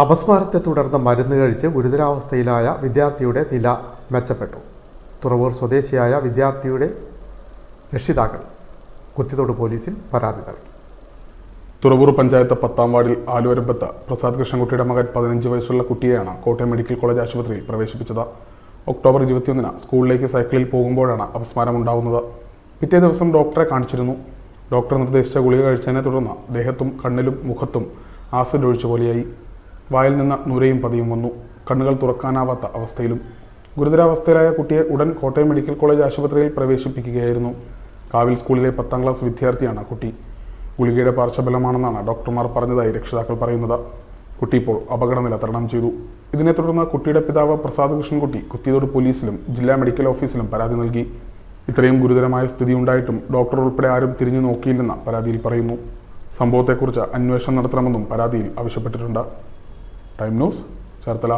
അപസ്മാരത്തെ തുടർന്ന് മരുന്ന് കഴിച്ച് ഗുരുതരാവസ്ഥയിലായ വിദ്യാർത്ഥിയുടെ നില മെച്ചപ്പെട്ടു. തുറവൂർ സ്വദേശിയായ വിദ്യാർത്ഥിയുടെ രക്ഷിതാക്കൾ കുത്തിത്തോട് പോലീസിൽ പരാതി നൽകി. തുറവൂർ പഞ്ചായത്ത് പത്താം വാർഡിൽ ആലുവരമ്പത്ത് പ്രസാദ് കൃഷ്ണൻകുട്ടിയുടെ മകൻ പതിനഞ്ച് വയസ്സുള്ള കുട്ടിയെയാണ് കോട്ടയം മെഡിക്കൽ കോളേജ് ആശുപത്രിയിൽ പ്രവേശിപ്പിച്ചത്. ഒക്ടോബർ ഇരുപത്തിയൊന്നിന് സ്കൂളിലേക്ക് സൈക്കിളിൽ പോകുമ്പോഴാണ് അപസ്മാരമുണ്ടാകുന്നത് പിറ്റേ ദിവസം ഡോക്ടറെ കാണിച്ചിരുന്നു. ഡോക്ടർ നിർദ്ദേശിച്ച ഗുളിക കഴിച്ചതിനെ തുടർന്ന് ദേഹത്തും കണ്ണിലും മുഖത്തും ആസിഡ് ഒഴിച്ചു പോലെയായി. വായിൽ നിന്ന് നുരയും പതിയും വന്നു. കണ്ണുകൾ തുറക്കാനാവാത്ത അവസ്ഥയിലും ഗുരുതരാവസ്ഥയിലായ കുട്ടിയെ ഉടൻ കോട്ടയം മെഡിക്കൽ കോളേജ് ആശുപത്രിയിൽ പ്രവേശിപ്പിക്കുകയായിരുന്നു. കാവിൽ സ്കൂളിലെ പത്താം ക്ലാസ് വിദ്യാർത്ഥിയാണ് കുട്ടി. ഗുളികയുടെ പാർശ്വബലമാണെന്നാണ് ഡോക്ടർമാർ പറഞ്ഞതായി രക്ഷിതാക്കൾ പറയുന്നത്. കുട്ടി ഇപ്പോൾ അപകടനില തരണം ചെയ്തു. ഇതിനെ തുടർന്ന് കുട്ടിയുടെ പിതാവ് പ്രസാദ് കൃഷ്ണൻകുട്ടി കുത്തിയതോട് പോലീസിലും ജില്ലാ മെഡിക്കൽ ഓഫീസിലും പരാതി നൽകി. ഇത്രയും ഗുരുതരമായ സ്ഥിതി ഉണ്ടായിട്ടും ഡോക്ടർ ഉൾപ്പെടെ ആരും തിരിഞ്ഞു നോക്കിയില്ലെന്ന് പരാതിയിൽ പറയുന്നു. സംഭവത്തെക്കുറിച്ച് അന്വേഷണം നടത്തണമെന്നും പരാതിയിൽ ആവശ്യപ്പെട്ടിട്ടുണ്ട്. Time news Cherthala